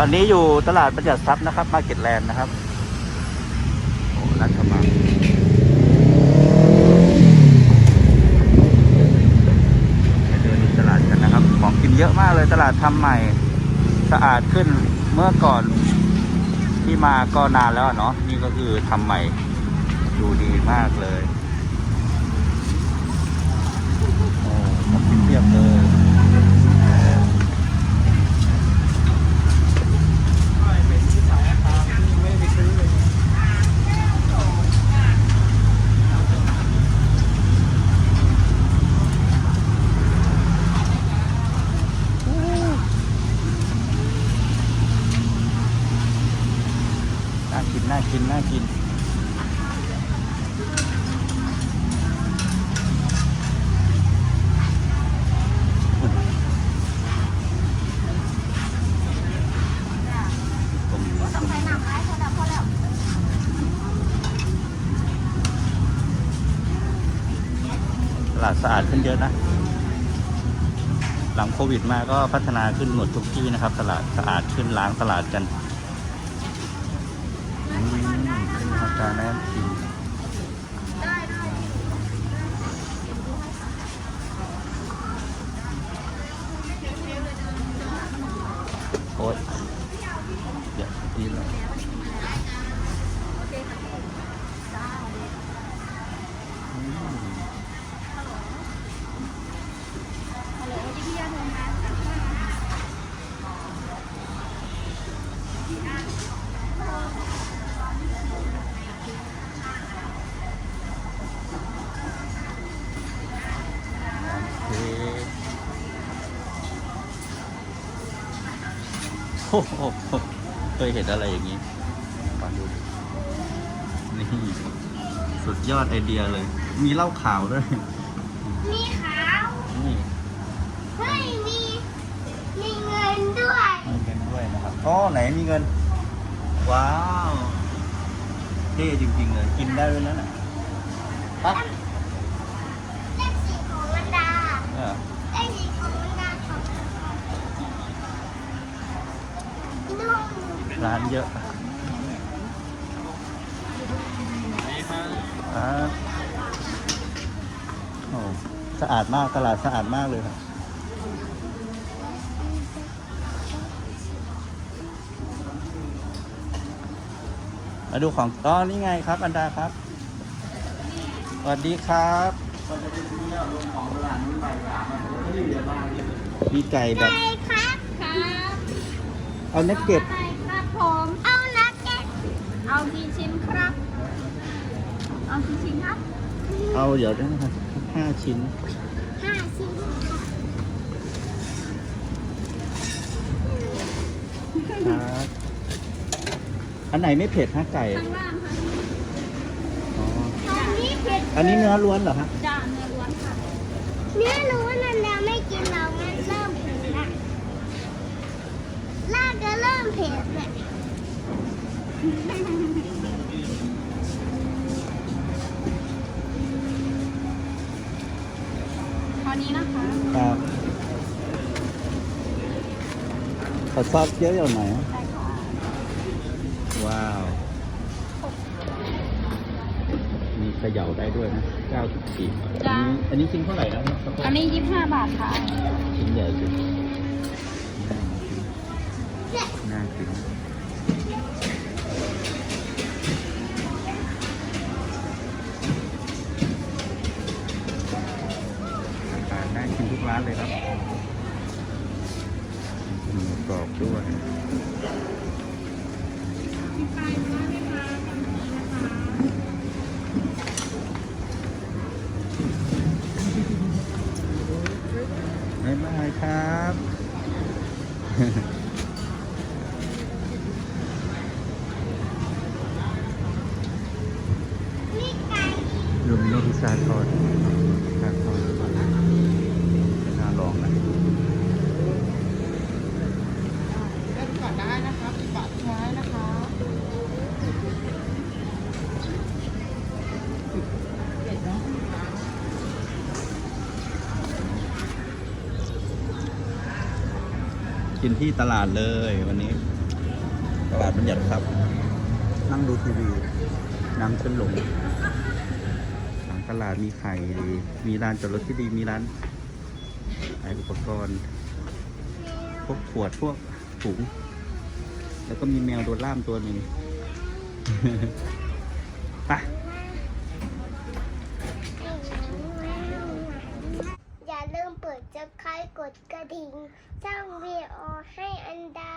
อนนี้อยู่ตลาดประจักษ์ทรัพย์นะครับมาเก็ตแลนด์นะครับโอ้ราชมังไปเดินในตลาดกันนะครับ ของกินเยอะมากเลยตลาดทำใหม่สะอาดขึ้นเมื่อก่อนที่มาก็นานแล้วเนาะนี่ก็คือทำใหม่ดูดีมากเลยโอ้ของกินเพียบเลย น่ากิน น่ากิน ตลาดสะอาดขึ้นเยอะนะ หลังโควิดมาก็พัฒนาขึ้นหมดทุกที่นะครับ ตลาดสะอาดขึ้นล้างตลาดกัน อืม เป็นอาจารย์แน่จริงโอ๊ยอย่าดีเลย เคยเห็นอะไรอย่างนี้มาดูดินี่สุดยอดไอเดียเลย มีเหล้าขาวด้วย มีขาวนี่เฮ้ยมีมีเงินด้วยมีเงินด้วยนะครับอ๋อไหนมีเงิน ว้าว เท่จริงๆเลย กินได้ด้วยนะน่ะปะเลขสีของมันดา เออ เลขสีของมันดาของนุ่ม ร้าน เยอะครับโอ้สะอาดมากตลาดสะอาดมากเลยครับมาดูของต้อนี่ไงครับ อันดาครับ สวัสดีครับมีไก่แบบไก่ครับครับเอาเน็กเก็ตไก่ครับ ผม เอานักเก็ตเอากี่ชิ้นครับ เอากี่ชิ้นครับเอาเดี๋ยวนะครับห้าชิ้น ห้าชิ้นครับอันไหนไม่เผ็ดฮะไก่ข้างล่างค่ะอ๋ออันนี้เผ็ดอันนี้เนื้อล้วนเหรอฮะจานเนื้อล้วนค่ะ เนื้อรู้ว่านันดาไม่กินเรางั้นเริ่มเผ็ดละลากก็เริ่มเผ็ดเนี่ย คราวนี้นะคะ ครับขอซอสเยอะอยู่ไหนอยได้ค่ะว้าว มีเขย่าได้ด้วยนะเก้าสิบสี่อันนี้อันนี้ชิ้นเท่าไหร่นะครับอันนี้ยี่สิบห้าบาทค่ะ ชิ้นใหญ่สุดน่ากิน กรอบด้วยบ๊ายบายครับนี่ไก่ลูมิโนพิซซ่าทอดพิซซ่าทอดน่าลองนะ เริ่มก่อนได้นะคะปิดบาทท้ายนะคะ กินที่ตลาดเลยวันนี้บาทบัญญัติครับ นั่งดูทีวีน้ำขึ้นลงหลังตลาดมีไข่ดีมีร้านจอดรถที่ดีมีร้านขายอุปกรณ์ พวกขวดพวกถุง แล้วก็มีแมวโดนล่ามตัวหนึ่งไป อย่าลืมเปิดจะคาย กดกระดิ่งสร้างวีโอให้อันดา